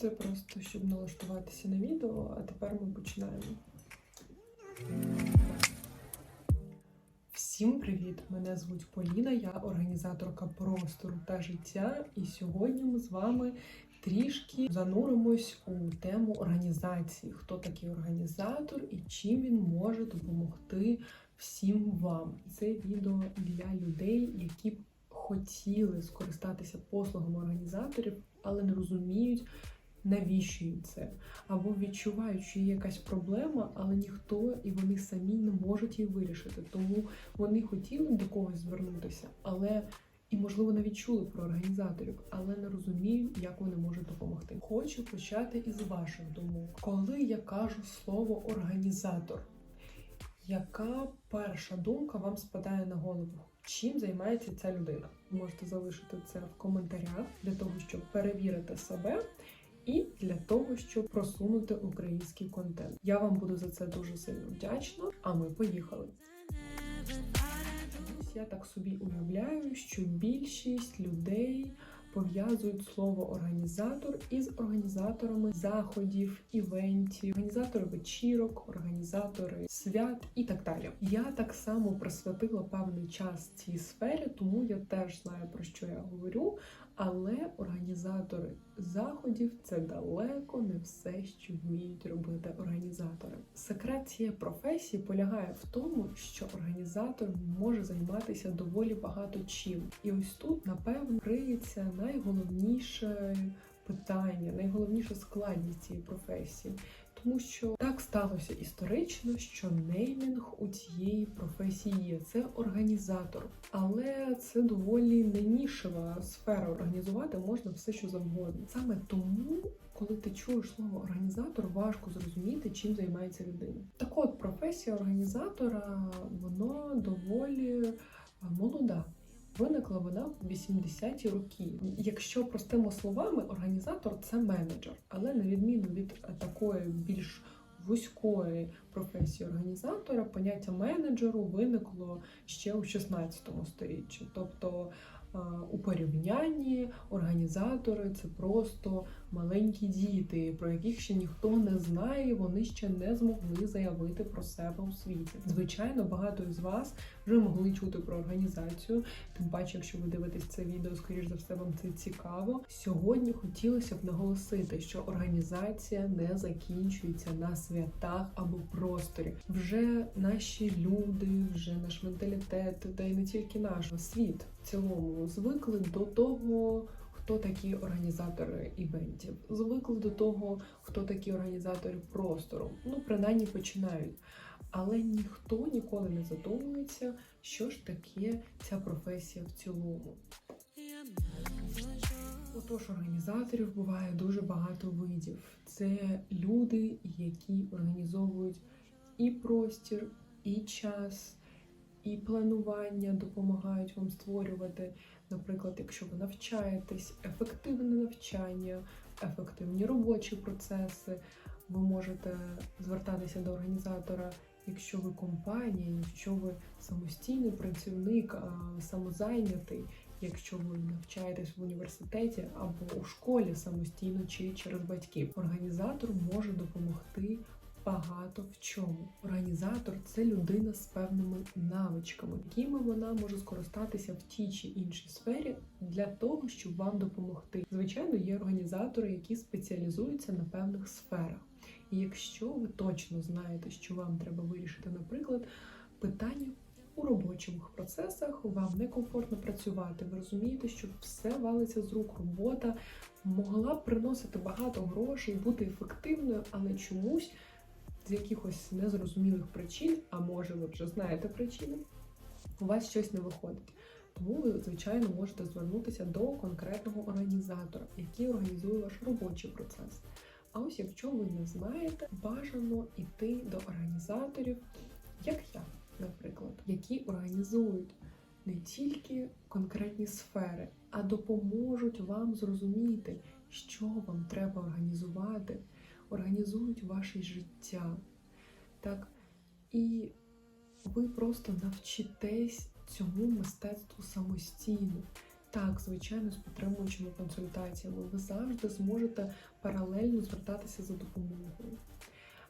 Це просто щоб налаштуватися на відео, а тепер ми починаємо. Всім привіт! Мене звуть Поліна, я організаторка простору та життя. І сьогодні ми з вами трішки зануримось у тему організації. Хто такий організатор і чим він може допомогти всім вам. Це відео для людей, які хотіли скористатися послугами організаторів, але не розуміють, їм це. Або відчувають, що є якась проблема, але ніхто і вони самі не можуть її вирішити. Тому вони хотіли до когось звернутися, але і, можливо, навіть чули про організаторів, але не розуміють, як вони можуть допомогти. Хочу почати із ваших думок. Коли я кажу слово організатор, яка перша думка вам спадає на голову? Чим займається ця людина? Можете залишити це в коментарях для того, щоб перевірити себе і для того, щоб просунути український контент. Я вам буду за це дуже сильно вдячна. А ми поїхали. Я так собі уявляю, що більшість людей пов'язують слово організатор із організаторами заходів, івентів, організатори вечірок, організатори свят і так далі. Я так само присвятила певний час цій сфері, тому я теж знаю про що я говорю. Але організатори заходів це далеко не все, що вміють робити організатори. Секрет цієї професії полягає в тому, що організатор може займатися доволі багато чим. І ось тут, напевно, криється найголовніше питання, найголовніша складність цієї професії. Тому що так сталося історично, що неймінг у цієї професії є. Це організатор, але це доволі не нішева сфера. Організувати можна все, що завгодно. Саме тому, коли ти чуєш слово організатор, важко зрозуміти, чим займається людина. Так от професія організатора вона доволі е, молода. Виникла вона в 80-ті роки. Якщо простими словами, організатор це менеджер, але на відміну від такої більш вузької професії організатора, поняття менеджеру виникло ще у 16 столітті. Тобто е, у порівнянні організатори це просто маленькі діти, про яких ще ніхто не знає, вони ще не змогли заявити про себе у світі. Звичайно, багато із вас вже могли чути про організацію. Тим паче, якщо ви дивитесь це відео, скоріш за все, вам це цікаво. Сьогодні хотілося б наголосити, що організація не закінчується на святах або просторі. Вже наші люди, вже наш менталітет, та й не тільки наш світ в цілому звикли до того. Хто такі організатори івентів? Звикли до того, хто такі організатори простору. Ну, принаймні починають. Але ніхто ніколи не задумується, що ж таке ця професія в цілому. Отож, організаторів буває дуже багато видів. Це люди, які організовують і простір, і час, і планування допомагають вам створювати. Наприклад, якщо ви навчаєтесь, ефективне навчання, ефективні робочі процеси, ви можете звертатися до організатора. Якщо ви компанія, якщо ви самостійний працівник, самозайнятий, якщо ви навчаєтесь в університеті або у школі самостійно чи через батьків, організатор може допомогти багато в чому. Організатор це людина з певними навичками, якими вона може скористатися в тій чи іншій сфері для того, щоб вам допомогти. Звичайно, є організатори, які спеціалізуються на певних сферах. І якщо ви точно знаєте, що вам треба вирішити, наприклад, питання у робочих процесах, вам некомфортно працювати, ви розумієте, що все валиться з рук, робота могла б приносити багато грошей, бути ефективною, але чомусь з якихось незрозумілих причин, а може ви вже знаєте причини, у вас щось не виходить. Тому ви, звичайно, можете звернутися до конкретного організатора, який організує ваш робочий процес. А ось якщо ви не знаєте, бажано йти до організаторів, як я, наприклад, які організують не тільки конкретні сфери, а допоможуть вам зрозуміти, що вам треба організувати, організують ваше життя. Так, і ви просто навчитесь цьому мистецтву самостійно. Так, звичайно, з підтримуючими консультаціями ви завжди зможете паралельно звертатися за допомогою.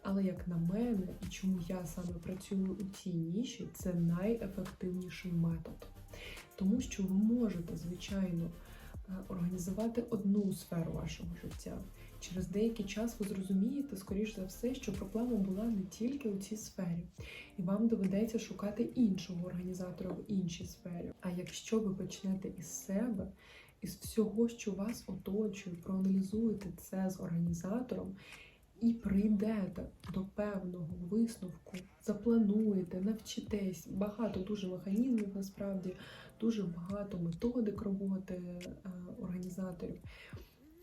Але як на мене, і чому я саме працюю у цій ніші, це найефективніший метод. Тому що ви можете, звичайно, е, організувати одну сферу вашого життя. Через деякий час ви зрозумієте, скоріш за все, що проблема була не тільки у цій сфері, і вам доведеться шукати іншого організатора в іншій сфері. А якщо ви почнете із себе, із всього, що вас оточує, проаналізуєте це з організатором і прийдете до певного висновку, заплануєте, навчитесь багато дуже механізмів, насправді дуже багато методик роботи е, організаторів.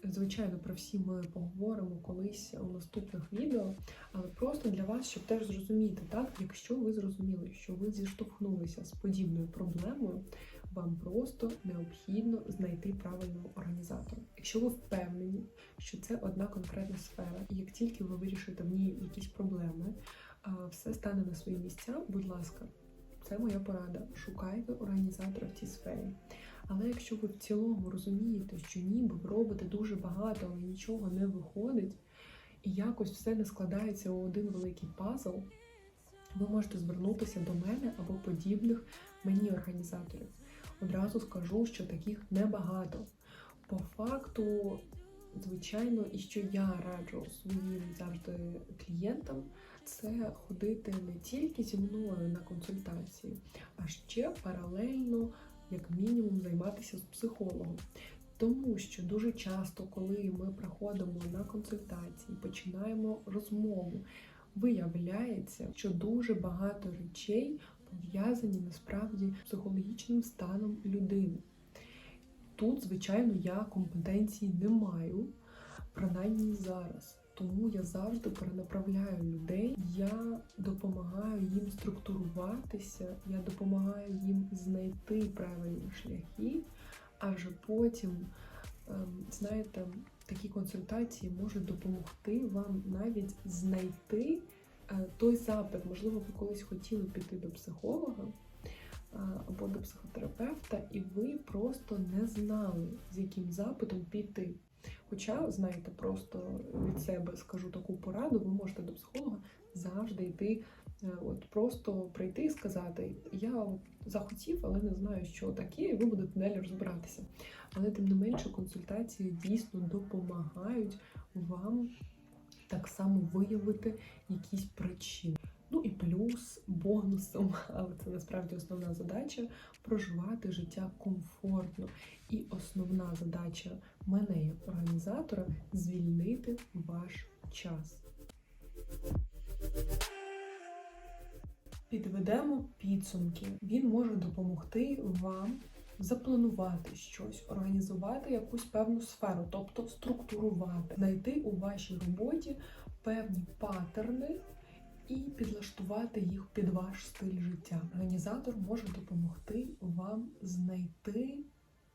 Звичайно, про всі ми поговоримо колись у наступних відео, але просто для вас, щоб теж зрозуміти, так, якщо ви зрозуміли, що ви зіштовхнулися з подібною проблемою, вам просто необхідно знайти правильного організатора. Якщо ви впевнені, що це одна конкретна сфера, і як тільки ви вирішите в ній якісь проблеми, все стане на свої місця, будь ласка, це моя порада. Шукайте організатора в цій сфері. Але якщо ви в цілому розумієте, що ніби ви робите дуже багато, але нічого не виходить, і якось все не складається у один великий пазл, ви можете звернутися до мене або подібних мені організаторів. Одразу скажу, що таких небагато. По факту, звичайно, і що я раджу своїм завжди клієнтам, це ходити не тільки зі мною на консультації, а ще паралельно як мінімум займатися з психологом. Тому що дуже часто, коли ми приходимо на консультації, починаємо розмову, виявляється, що дуже багато речей пов'язані насправді з психологічним станом людини. Тут, звичайно, я компетенції не маю, принаймні зараз. Тому я завжди перенаправляю людей. Я допомагаю їм структуруватися, я допомагаю їм знайти правильні шляхи, а вже потім, ем, знаєте, такі консультації можуть допомогти вам навіть знайти е, той запит. Можливо, ви колись хотіли піти до психолога до психотерапевта, і ви просто не знали, з яким запитом піти. Хоча, знаєте, просто від себе скажу таку пораду, ви можете до психолога завжди йти, е, от просто прийти і сказати, я захотів, але не знаю, що таке, і ви будете далі розбиратися. Але тим не менше, консультації дійсно допомагають вам так само виявити якісь причини. Ну і плюс бонусом, але це насправді основна задача проживати життя комфортно. І основна задача мене як організатора звільнити ваш час. Підведемо підсумки. Він може допомогти вам запланувати щось, організувати якусь певну сферу, тобто структурувати, знайти у вашій роботі певні паттерни і підлаштувати їх під ваш стиль життя. Організатор може допомогти вам знайти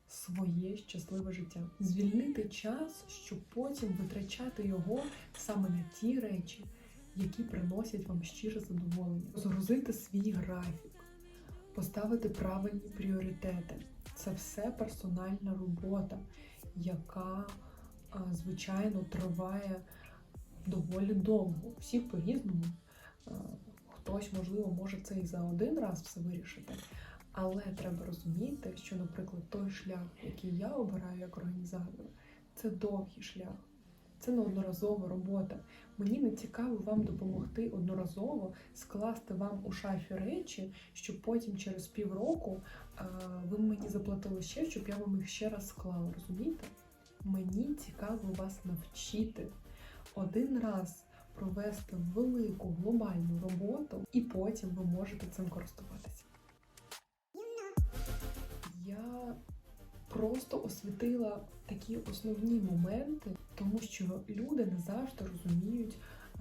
своє щасливе життя, звільнити час, щоб потім витрачати його саме на ті речі, які приносять вам щире задоволення, згрузити свій графік, поставити правильні пріоритети. Це все персональна робота, яка звичайно триває доволі довго. Всіх по-різному. Хтось, можливо, може це і за один раз все вирішити. Але треба розуміти, що, наприклад, той шлях, який я обираю як організатор, це довгий шлях, це неодноразова робота. Мені не цікаво вам допомогти одноразово скласти вам у шафі речі, щоб потім через півроку ви мені заплатили ще, щоб я вам їх ще раз склала. Розумієте? Мені цікаво вас навчити один раз провести велику глобальну роботу, і потім ви можете цим користуватися. Я просто освітила такі основні моменти, тому що люди не завжди розуміють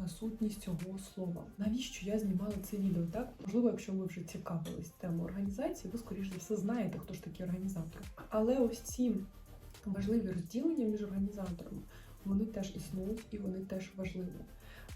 е, сутність цього слова. Навіщо я знімала це відео? Так можливо, якщо ви вже цікавились темою організації, ви скоріш за все знаєте, хто ж такі організатори. Але ось ці важливі розділення між організаторами вони теж існують і вони теж важливі.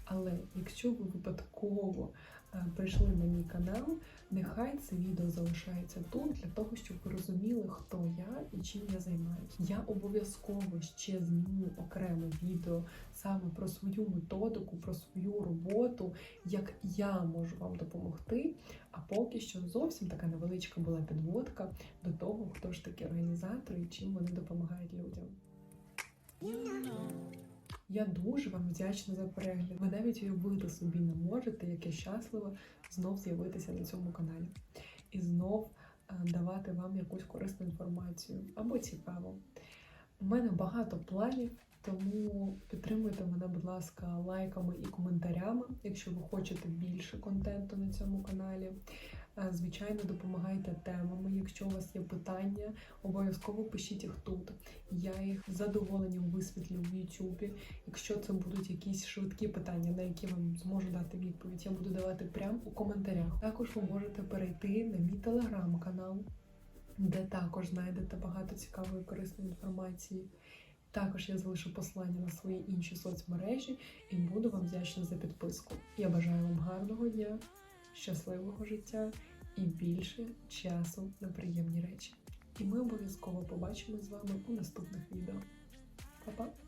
Але якщо ви випадково е, прийшли на мій канал. Нехай це відео залишається тут для того, щоб ви розуміли, хто я і чим я займаюся. Я обов'язково ще зніму окреме відео саме про свою методику, про свою роботу, як я можу вам допомогти. А поки що зовсім така невеличка була підводка до того, хто ж такі організатори і чим вони допомагають людям. Я дуже вам вдячна за перегляд. Ви навіть уявити собі не можете, як я щаслива знов з'явитися на цьому каналі і знов е, давати вам якусь корисну інформацію або цікаву. У мене багато планів, тому підтримуйте мене, будь ласка, лайками і коментарями, якщо ви хочете більше контенту на цьому каналі. Е, Звичайно, допомагайте темами. Якщо у вас є питання, обов'язково пишіть їх тут. Я їх з задоволенням висвітлю в Ютубі. Якщо це будуть якісь швидкі питання, на які вам зможу дати відповідь, я буду давати прямо у коментарях. Також ви можете перейти на мій телеграм-канал, де також знайдете багато цікавої корисної інформації. Також я залишу посилання на свої інші соцмережі і буду вам вдячна за підписку. Я бажаю вам гарного дня, щасливого життя і більше часу на приємні речі. І ми обов'язково побачимо з вами у наступних відео. Па-па!